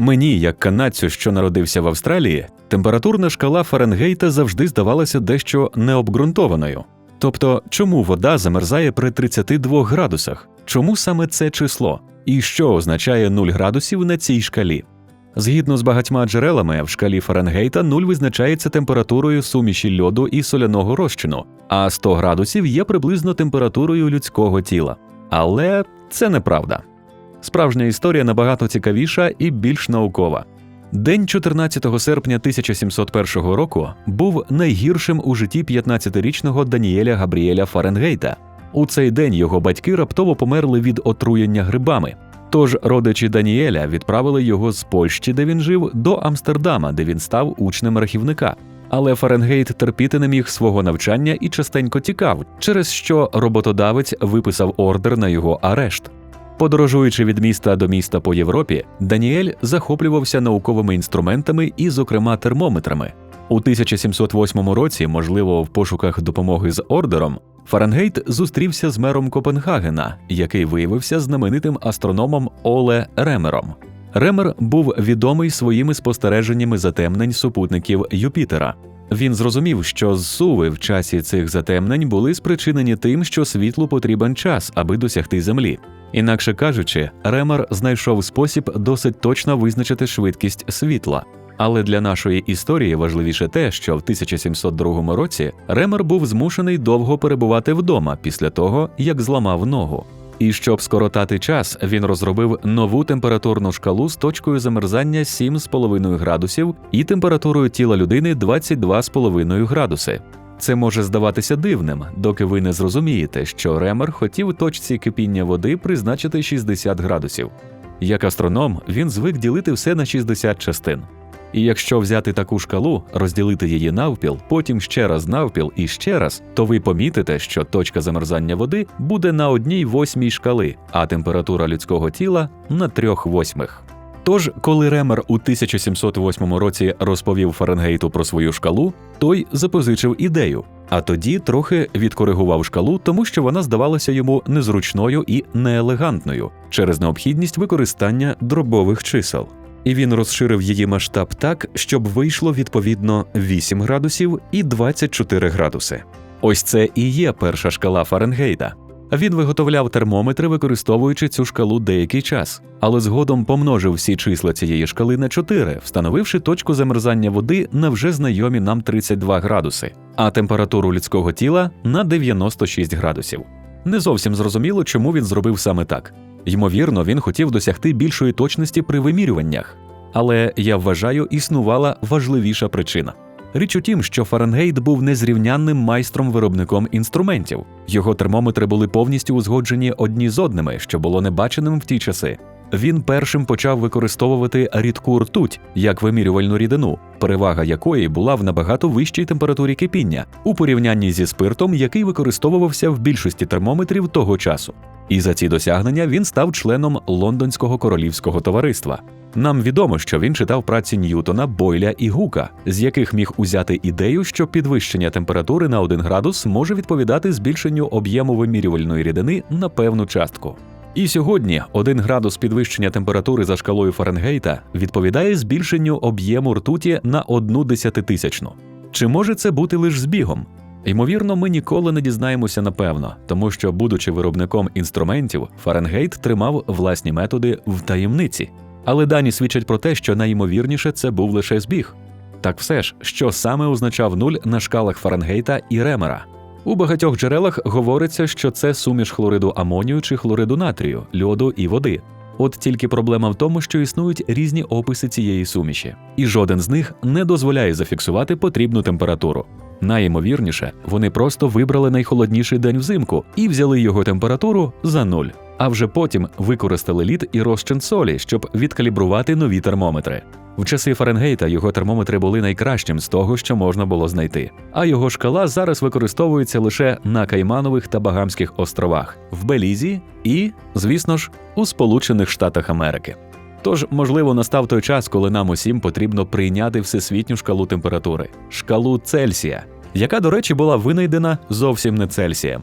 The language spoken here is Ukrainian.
Мені, як канадцю, що народився в Австралії, температурна шкала Фаренгейта завжди здавалася дещо необґрунтованою. Тобто, чому вода замерзає при 32 градусах? Чому саме це число? І що означає 0 градусів на цій шкалі? Згідно з багатьма джерелами, в шкалі Фаренгейта 0 визначається температурою суміші льоду і соляного розчину, а 100 градусів є приблизно температурою людського тіла. Але це неправда. Справжня історія набагато цікавіша і більш наукова. День 14 серпня 1701 року був найгіршим у житті 15-річного Даніеля Габріеля Фаренгейта. У цей день його батьки раптово померли від отруєння грибами. Тож родичі Даніеля відправили його з Польщі, де він жив, до Амстердама, де він став учнем рахівника. Але Фаренгейт терпіти не міг свого навчання і частенько тікав, через що роботодавець виписав ордер на його арешт. Подорожуючи від міста до міста по Європі, Даніель захоплювався науковими інструментами і, зокрема, термометрами. У 1708 році, можливо, в пошуках допомоги з ордером, Фаренгейт зустрівся з мером Копенгагена, який виявився знаменитим астрономом Оле Ремером. Ремер був відомий своїми спостереженнями затемнень супутників Юпітера. Він зрозумів, що зсуви в часі цих затемнень були спричинені тим, що світлу потрібен час, аби досягти Землі. Інакше кажучи, Ремер знайшов спосіб досить точно визначити швидкість світла. Але для нашої історії важливіше те, що в 1702 році Ремер був змушений довго перебувати вдома після того, як зламав ногу. І щоб скоротати час, він розробив нову температурну шкалу з точкою замерзання 7,5 градусів і температурою тіла людини 22,5 градуси. Це може здаватися дивним, доки ви не зрозумієте, що Ремер хотів точці кипіння води призначити 60 градусів. Як астроном, він звик ділити все на 60 частин. І якщо взяти таку шкалу, розділити її навпіл, потім ще раз навпіл і ще раз, то ви помітите, що точка замерзання води буде на одній восьмій шкали, а температура людського тіла на трьох восьмих. Тож, коли Ремер у 1708 році розповів Фаренгейту про свою шкалу, той запозичив ідею, а тоді трохи відкоригував шкалу, тому що вона здавалася йому незручною і неелегантною через необхідність використання дробових чисел. І він розширив її масштаб так, щоб вийшло відповідно 8 градусів і 24 градуси. Ось це і є перша шкала Фаренгейта. Він виготовляв термометри, використовуючи цю шкалу деякий час, але згодом помножив всі числа цієї шкали на 4, встановивши точку замерзання води на вже знайомі нам 32 градуси, а температуру людського тіла на 96 градусів. Не зовсім зрозуміло, чому він зробив саме так. Ймовірно, він хотів досягти більшої точності при вимірюваннях. Але я вважаю, існувала важливіша причина. Річ у тім, що Фаренгейт був незрівнянним майстром-виробником інструментів. Його термометри були повністю узгоджені одні з одними, що було небаченим в ті часи. Він першим почав використовувати рідку ртуть як вимірювальну рідину, перевага якої була в набагато вищій температурі кипіння у порівнянні зі спиртом, який використовувався в більшості термометрів того часу. І за ці досягнення він став членом Лондонського королівського товариства. Нам відомо, що він читав праці Ньютона, Бойля і Гука, з яких міг узяти ідею, що підвищення температури на 1 градус може відповідати збільшенню об'єму вимірювальної рідини на певну частку. І сьогодні 1 градус підвищення температури за шкалою Фаренгейта відповідає збільшенню об'єму ртуті на одну десятитисячну. Чи може це бути лише збігом? Ймовірно, ми ніколи не дізнаємося напевно, тому що, будучи виробником інструментів, Фаренгейт тримав власні методи в таємниці. Але дані свідчать про те, що найімовірніше це був лише збіг. Так все ж, що саме означав нуль на шкалах Фаренгейта і Ремера. У багатьох джерелах говориться, що це суміш хлориду амонію чи хлориду натрію, льоду і води. От тільки проблема в тому, що існують різні описи цієї суміші, і жоден з них не дозволяє зафіксувати потрібну температуру. Найімовірніше, вони просто вибрали найхолодніший день взимку і взяли його температуру за нуль. А вже потім використали лід і розчин солі, щоб відкалібрувати нові термометри. В часи Фаренгейта його термометри були найкращим з того, що можна було знайти. А його шкала зараз використовується лише на Кайманових та Багамських островах, в Белізі і, звісно ж, у Сполучених Штатах Америки. Тож, можливо, настав той час, коли нам усім потрібно прийняти всесвітню шкалу температури шкалу Цельсія, яка, до речі, була винайдена зовсім не Цельсієм.